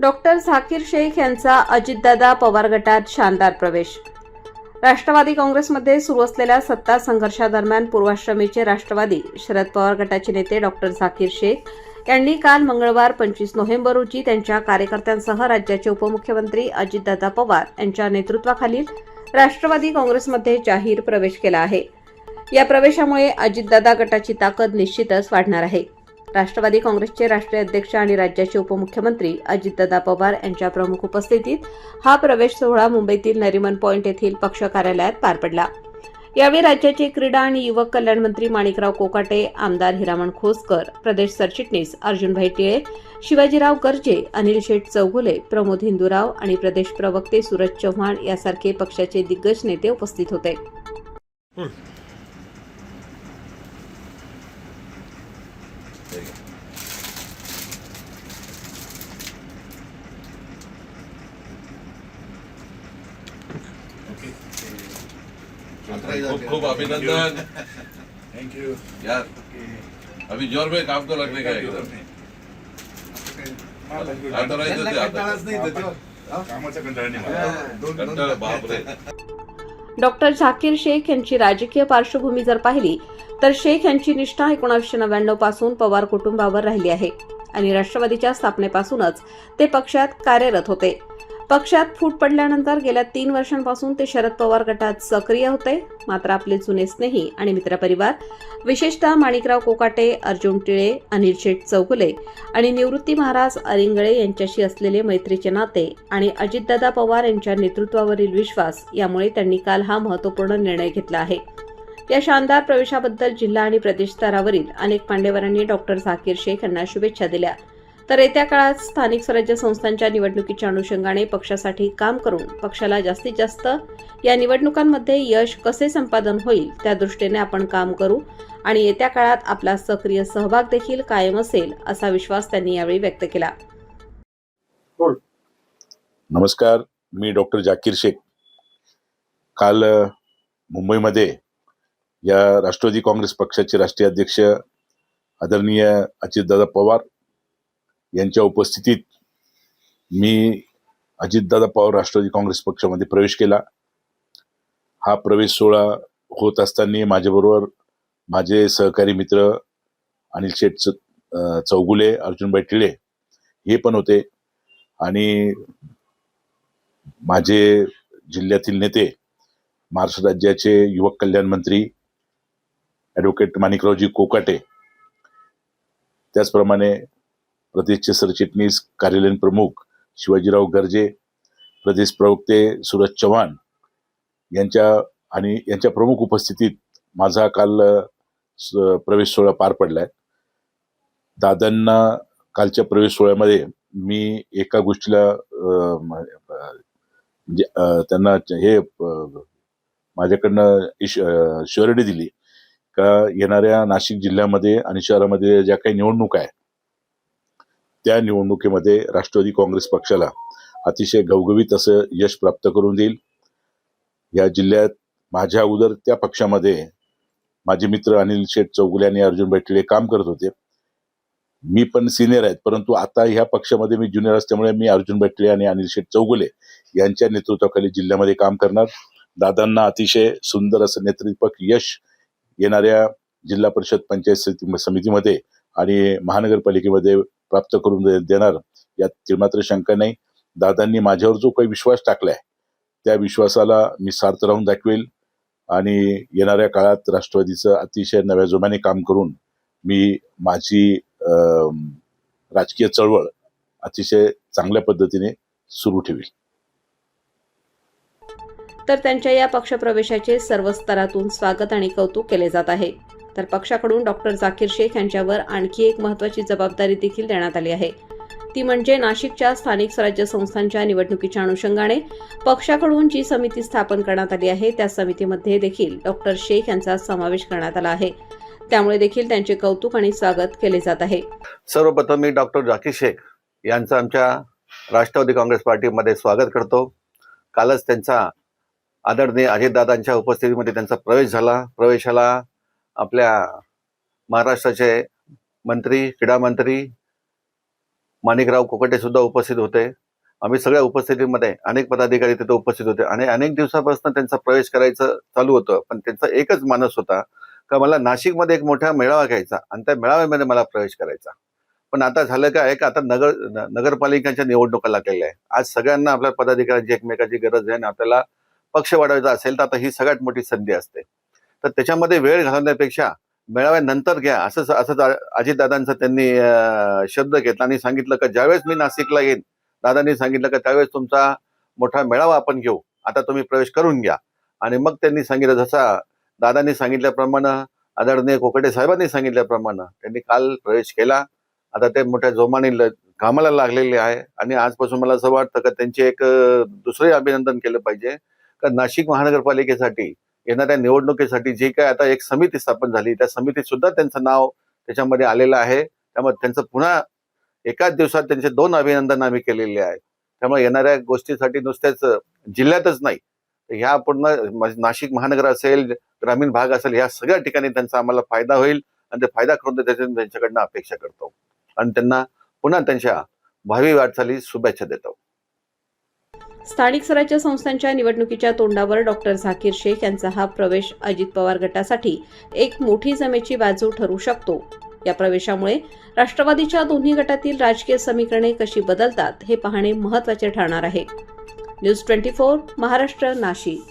Doctor Zakir Shaikh यांचा अजितदादा पवार गटात शानदार प्रवेश. राष्ट्रवादी काँग्रेसमध्ये सुरू असलेल्या सत्ता संघर्षादरम्यान पूर्वाश्रमीचे राष्ट्रवादी शरद पवार गटाचे नेते डॉक्टर झाकीर शेख यांनी काल मंगळवार पंचवीस नोव्हेंबर रोजी त्यांच्या कार्यकर्त्यांसह राज्याचे उपमुख्यमंत्री अजितदादा पवार यांच्या नेतृत्वाखालील राष्ट्रवादी काँग्रेसमध्ये जाहीर प्रवेश केला आहे. या प्रवेशामुळे अजितदादा गटाची ताकद निश्चितच वाढणार आहे. राष्ट्रवादी काँग्रेसचे राष्ट्रीय अध्यक्ष आणि राज्याचे उपमुख्यमंत्री अजितदादा पवार यांच्या प्रमुख उपस्थितीत हा प्रवेश सोहळा मुंबईतील नरिमन पॉइंट येथील पक्ष कार्यालयात पार पडला. यावेळी राज्याचे क्रीडा आणि युवक कल्याण मंत्री माणिकराव कोकाटे आमदार हिरामण खोसकर प्रदेश सरचिटणीस अर्जुनभाई टिळे शिवाजीराव गर्जे अनिल शेठ चौगुले प्रमोद हिंदूराव आणि प्रदेश प्रवक्ते सूरज चव्हाण यासारखे पक्षाचे दिग्गज नेते उपस्थित होते. खूब खूब अभिनंदन. Thank you. यार अभी जोर में काम आता राहायचं डॉक्टर झाकीर शेख यांची राजकीय पार्श्वभूमी जर पाहिली तर शेख यांची निष्ठा एकोणीसशे नव्याण्णवपासून पवार कुटुंबावर राहिली आहे आणि राष्ट्रवादीच्या स्थापनेपासूनच ते पक्षात कार्यरत होते. पक्षात फूट पडल्यानंतर गेल्या तीन वर्षांपासून ते शरद पवार गटात सक्रिय होते. मात्र आपले जुने स्नेही आणि मित्रपरिवार विशेषतः माणिकराव कोकाटे अर्जुन टिळे अनिल शेठ चौगुले आणि निवृत्ती महाराज अरिंगळे यांच्याशी असलेले मैत्रीचे नाते आणि अजितदादा पवार यांच्या नेतृत्वावरील विश्वास यामुळे त्यांनी काल हा महत्त्वपूर्ण निर्णय घेतला आहे. या शानदार प्रवेशाबद्दल जिल्हा आणि प्रदेश स्तरावरील अनेक मान्यवरांनी डॉक्टर झाकीर शेख यांना शुभेच्छा दिल्या. तर येत्या काळात स्थानिक स्वराज्य संस्थांच्या निवडणुकीच्या अनुषंगाने पक्षासाठी काम करून पक्षाला जास्तीत जास्त या निवडणुकांमध्ये यश कसे संपादन होईल त्या दृष्टीने आपण काम करू आणि येत्या काळात आपला सक्रिय सहभाग देखील कायम असेल असा विश्वास त्यांनी यावेळी व्यक्त केला. नमस्कार मी डॉक्टर जाकीर शेख. काल मुंबईमध्ये या राष्ट्रवादी काँग्रेस पक्षाचे राष्ट्रीय अध्यक्ष आदरणीय अजितदादा पवार यांच्या उपस्थितीत मी अजितदादा पवार राष्ट्रवादी काँग्रेस पक्षामध्ये प्रवेश केला. हा प्रवेश सोहळा होत असताना माझ्याबरोबर माझे सहकारी मित्र अनिल शेठ चौगुले अर्जुनबाई टिळे हे पण होते. आणि माझे जिल्ह्यातील नेते महाराष्ट्र राज्याचे युवक कल्याण मंत्री ॲडव्होकेट माणिकरावजी कोकाटे त्याचप्रमाणे प्रदेशचे सरचिटणीस कार्यालयीन प्रमुख शिवाजीराव गर्जे प्रदेश प्रवक्ते सूरज चव्हाण यांच्या आणि यांच्या प्रमुख उपस्थितीत माझा काल स- प्रवेश सोहळा पार पडला आहे दादांना कालच्या प्रवेश सोहळ्यामध्ये मी एका गोष्टीला म्हणजे त्यांना हे माझ्याकडनं शुअरिटी दिली का येणाऱ्या नाशिक जिल्ह्यामध्ये आणि शहरामध्ये ज्या काही निवडणूक आहे त्या निवडणुकीमध्ये राष्ट्रवादी काँग्रेस पक्षाला अतिशय घवघवीत असं यश प्राप्त करून देईल. या जिल्ह्यात माझ्या अगोदर त्या पक्षामध्ये माझे मित्र अनिल शेठ चौगुले आणि अर्जुन बैठले काम करत होते. मी पण सिनियर आहेत परंतु आता ह्या पक्षामध्ये मी ज्युनियर असल्यामुळे मी अर्जुन बैठले आणि अनिल शेठ चौगुले यांच्या नेतृत्वाखाली जिल्ह्यामध्ये काम करणार. दादांना अतिशय सुंदर असं नेतृत्वक यश येणाऱ्या जिल्हा परिषद पंचायत समितीमध्ये आणि महानगरपालिकेमध्ये प्राप्त करून दे- देणार यात मात्र शंका नाही. दादांनी माझ्यावर जो काही विश्वास टाकलाय त्या विश्वासाला मी सार्थ राहून दाखवेल. आणि येणाऱ्या काळात राष्ट्रवादीचं अतिशय नव्या जोमाने काम करून मी माझी राजकीय चळवळ अतिशय चांगल्या पद्धतीने सुरू ठेवेल. तर त्यांच्या या पक्षप्रवेशाचे सर्व स्तरातून स्वागत आणि कौतुक केले जात आहे. तर पक्षाकडून डॉक्टर झाकीर शेख यांच्यावर आणखी एक महत्वाची जबाबदारी देखील देण्यात आली आहे. ती म्हणजे नाशिकच्या स्थानिक स्वराज्य संस्थांच्या निवडणुकीच्या अनुषंगाने पक्षाकडून जी समिती स्थापन करण्यात आली आहे त्या समितीमध्ये देखील डॉक्टर शेख यांचा समावेश करण्यात आला आहे. त्यामुळे देखील त्यांचे कौतुक आणि स्वागत केले जात आहे. सर्वप्रथम मी डॉक्टर झाकीर शेख यांचं आमच्या राष्ट्रवादी काँग्रेस पार्टीमध्ये स्वागत करतो. कालच त्यांचा आदरणीय अजितदादांच्या उपस्थितीमध्ये त्यांचा प्रवेश झाला. प्रवेशाला आपल्या महाराष्ट्राचे मंत्री क्रीडा मंत्री माणिकराव कोकटे सुद्धा उपस्थित होते. आम्ही सगळ्या उपस्थितीमध्ये अनेक पदाधिकारी तिथे उपस्थित होते आणि अनेक दिवसापासून त्यांचा प्रवेश करायचं चालू होतं पण त्यांचा एकच मानस होता का मला नाशिकमध्ये एक मोठा मेळावा घ्यायचा आणि त्या मेळाव्यामध्ये मला प्रवेश करायचा. पण आता झालं काय का आता नगर नगरपालिकांच्या निवडणुका लागलेल्या आहे आज सगळ्यांना आपल्या पदाधिकाऱ्यांची एकमेकाची गरज आहे आणि आपल्याला पक्ष वाढवायचा असेल तर आता ही सगळ्यात मोठी संधी असते. तर त्याच्यामध्ये वेळ घालवण्यापेक्षा मेळाव्यानंतर घ्या असं असंच अजितदादांचा त्यांनी शब्द घेतला. आणि सांगितलं का ज्यावेळेस मी नाशिकला येईन दादांनी सांगितलं का त्यावेळेस तुमचा मोठा मेळावा आपण घेऊ. आता तुम्ही प्रवेश करून घ्या. आणि मग त्यांनी सांगितलं जसा दादांनी सांगितल्याप्रमाणे आदरणीय कोकटे साहेबांनी सांगितल्याप्रमाणे त्यांनी काल प्रवेश केला. आता ते मोठ्या जोमाने ल- कामाला लागलेले आहे. आणि आजपासून मला असं वाटतं का त्यांचे एक दुसरे अभिनंदन केलं पाहिजे. का नाशिक महानगरपालिकेसाठी येणाऱ्या निवडणुकीसाठी जी काय आता एक समिती स्थापन झाली त्या समितीत सुद्धा त्यांचं नाव त्याच्यामध्ये आलेलं आहे. त्यामुळे त्यांचं पुन्हा एकाच दिवसात त्यांचे दोन अभिनंदन आम्ही केलेले आहे त्यामुळे येणाऱ्या गोष्टीसाठी नुसत्याच जिल्ह्यातच नाही. ह्या पूर्ण म्हणजे नाशिक महानगर असेल ग्रामीण भाग असेल ह्या सगळ्या ठिकाणी त्यांचा आम्हाला फायदा होईल आणि ते फायदा करून त्याच्या त्यांच्याकडनं अपेक्षा करतो. आणि त्यांना पुन्हा त्यांच्या भावी वाटचाली शुभेच्छा देतो. स्थानिक स्वराज्य संस्थांच्या निवडणुकीच्या तोंडावर डॉक्टर झाकीर शेख यांचा हा प्रवेश अजित पवार गटासाठी एक मोठी जमेची बाजू ठरू शकतो. या प्रवेशामुळे राष्ट्रवादीच्या दोन्ही गटातील राजकीय समीकरणे कशी बदलतात हे पाहणे महत्त्वाचे ठरणार आहे. News twenty four Maharashtra Nashik.